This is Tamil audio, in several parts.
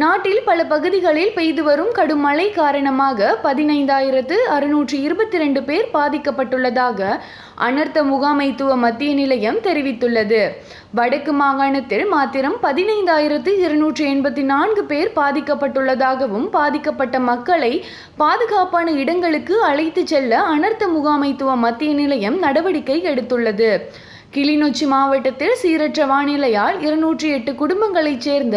நாட்டில் பல பகுதிகளில் பெய்து வரும் கடும் மழை காரணமாக பதினைந்தாயிரத்து அறுநூற்று இருபத்தி ரெண்டு பேர் பாதிக்கப்பட்டுள்ளதாக அனர்த்த முகாமைத்துவ மத்திய நிலையம் தெரிவித்துள்ளது. வடக்கு மாகாணத்தில் மாத்திரம் பதினைந்தாயிரத்து இருநூற்று எண்பத்தி நான்கு பேர் பாதிக்கப்பட்டுள்ளதாகவும் பாதிக்கப்பட்ட மக்களை பாதுகாப்பான இடங்களுக்கு அழைத்துச் செல்ல அனர்த்த முகாமைத்துவ மத்திய நிலையம் நடவடிக்கை எடுத்துள்ளது. கிளிநொச்சி மாவட்டத்தில் சீரற்ற வானிலையால் இருநூற்றி எட்டு குடும்பங்களைச் சேர்ந்த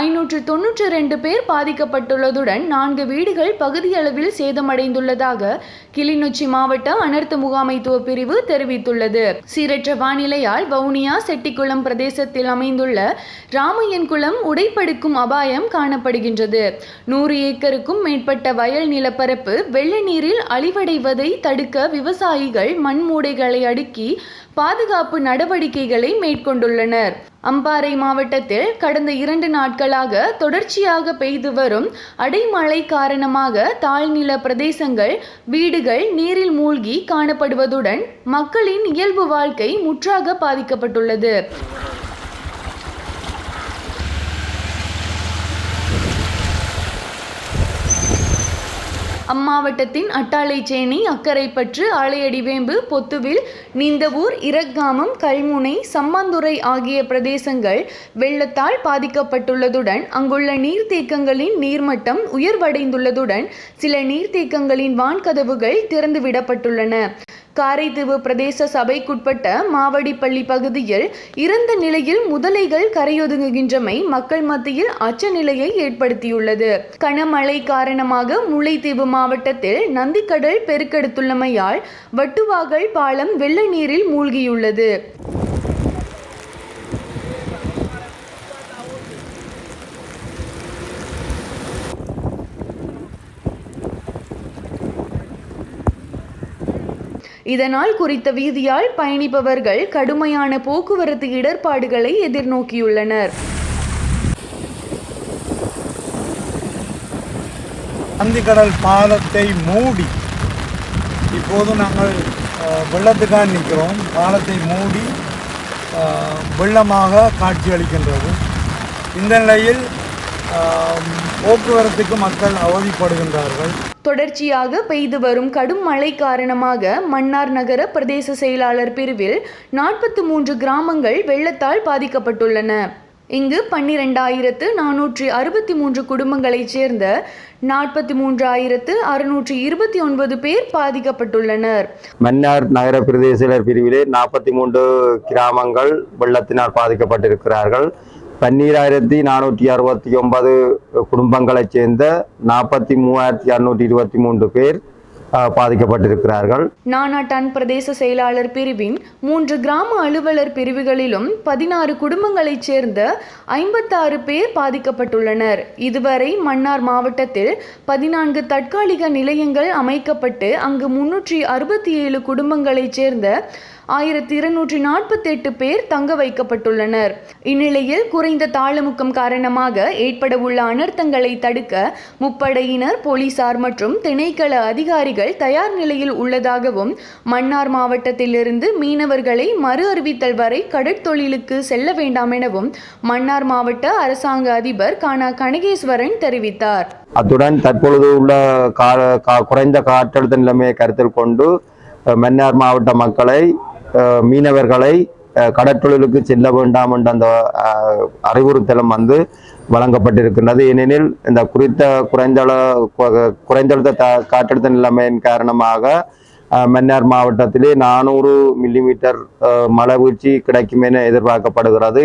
ஐநூற்று தொன்னூற்றி ரெண்டு பேர் பாதிக்கப்பட்டுள்ளதுடன் நான்கு வீடுகள் பகுதியளவில் சேதமடைந்துள்ளதாக கிளிநொச்சி மாவட்ட அனர்த்த முகாமைத்துவ பிரிவு தெரிவித்துள்ளது. சீரற்ற வானிலையால் வவுனியா செட்டிக்குளம் பிரதேசத்தில் அமைந்துள்ள ராமையன்குளம் உடைப்படுக்கும் அபாயம் காணப்படுகின்றது. நூறு ஏக்கருக்கும் மேற்பட்ட வயல் நிலப்பரப்பு வெள்ள நீரில் அழிவடைவதை தடுக்க விவசாயிகள் மண்மூடைகளை அடுக்கி பாதுகாப்பு நடவடிக்கைகளை மேற்கொண்டுள்ளனர். அம்பாறை மாவட்டத்தில் கடந்த இரண்டு நாட்களாக தொடர்ச்சியாக பெய்து வரும் அடைமழை காரணமாக தாழ்நில பிரதேசங்கள் வீடுகள் நீரில் மூழ்கி காணப்படுவதுடன் மக்களின் இயல்பு வாழ்க்கை முற்றாக பாதிக்கப்பட்டுள்ளது. அம்மாவட்டத்தின் அட்டாளைச்சேனி அக்கரைப்பற்று ஆலையடிவேம்பு பொத்துவில் நீந்தவூர் இரக்காமம் கல்முனை சம்மந்துறை ஆகிய பிரதேசங்கள் வெள்ளத்தால் பாதிக்கப்பட்டுள்ளதுடன் அங்குள்ள நீர்த்தேக்கங்களின் நீர்மட்டம் உயர்வடைந்துள்ளதுடன் சில நீர்த்தேக்கங்களின் வான்கதவுகள் திறந்துவிடப்பட்டுள்ளன. காரைதீவு பிரதேச சபைக்குட்பட்ட மாவடிப்பள்ளி பகுதியில் இறந்த நிலையில் முதலைகள் கரையொதுங்குகின்றமை மக்கள் மத்தியில் அச்ச நிலையை ஏற்படுத்தியுள்ளது. கனமழை காரணமாக முல்லைத்தீவு மாவட்டத்தில் நந்திக்கடல் பெருக்கெடுத்துள்ளமையால் வட்டுவாகல் பாலம் வெள்ள நீரில் மூழ்கியுள்ளது. இதனால் குறித்த வீதியால் பயணிப்பவர்கள் கடுமையான போக்குவரத்து இடர்பாடுகளை எதிர்நோக்கியுள்ளனர். நந்திக்கடல் பாலத்தை மூடி இப்போது நாங்கள் வெள்ளத்துக்காக நிற்கிறோம். பாலத்தை மூடி வெள்ளமாக காட்சியளிக்கின்றது. இந்த நிலையில் போக்குவரத்துக்கு மக்கள் அவதிப்படுகின்றார்கள். தொடர்ச்சியாக பெய்து வரும் கடும் மழை காரணமாக மன்னார் நகர பிரதேச செயலாளர் பிரிவில் நாற்பத்தி மூன்று கிராமங்கள் வெள்ளத்தால் பாதிக்கப்பட்டுள்ளன. இங்கு பன்னிரெண்டாயிரத்து நானூற்றி அறுபத்தி மூன்று குடும்பங்களைச் சேர்ந்த நாற்பத்தி மூன்றாயிரத்து அறுநூற்றி இருபத்தி ஒன்பது பேர் பாதிக்கப்பட்டுள்ளனர். மன்னார் நகர பிரதேச பிரிவிலே நாற்பத்தி மூன்று கிராமங்கள் வெள்ளத்தினால் பாதிக்கப்பட்டிருக்கிறார்கள். பன்னீராயிரத்தி நானூற்றி அறுபத்தி ஒன்பது குடும்பங்களைச் சேர்ந்த நாற்பத்தி மூவாயிரத்தி அறுநூற்றி இருபத்தி மூன்று பேர் பாதிக்கப்பட்டிருக்கிறார்கள் பாதிக்கப்பட்டிருக்கிறார்கள். நானாட்டான் பிரதேச செயலாளர் பிரிவின் மூன்று கிராம அலுவலர் பிரிவுகளிலும் பதினாறு குடும்பங்களைச் சேர்ந்த ஐம்பத்தாறு பேர் பாதிக்கப்பட்டுள்ளனர். இதுவரை மன்னார் மாவட்டத்தில் பதினான்கு தற்காலிக நிலையங்கள் அமைக்கப்பட்டு அங்கு முன்னூற்றி அறுபத்தி ஏழு குடும்பங்களைச் சேர்ந்த ஆயிரத்தி இருநூற்றி நாற்பத்தி எட்டு பேர் தங்க வைக்கப்பட்டுள்ளனர். இந்நிலையில் குறைந்த தாளமுக்கம் காரணமாக ஏற்படவுள்ள அனர்த்தங்களை தடுக்க முப்படையினர் போலீசார் மற்றும் திணைக்கள அதிகாரிகள் தயார் நிலையில் உள்ளதாகவும் மன்னார் மாவட்டத்திலிருந்து மீனவர்களை மறு அறிவித்தல் வரை கடற்தொழிலுக்கு செல்ல வேண்டாம் எனவும் மன்னார் மாவட்ட அரசாங்க அதிபர் கானா கனகேஸ்வரன் தெரிவித்தார். அத்துடன் தற்பொழுது உள்ள கா- குறைந்த காற்றழுத்த நிலைமையை கருத்தில் கொண்டு மன்னார் மாவட்ட மக்களை மீனவர்களை கடற்றொழிலுக்கு செல்ல வேண்டாம் என்ற அந்த அறிவுறுத்தலும் வந்து வழங்கப்பட்டிருக்கின்றது. ஏனெனில் இந்த குறித்த குறைந்தள குறைந்தழுத்த காற்றழுத்த நிலைமையின் காரணமாக மன்னார் மாவட்டத்திலே நானூறு மில்லிமீட்டர் மழை வீழ்ச்சி கிடைக்கும் என எதிர்பார்க்கப்படுகிறது.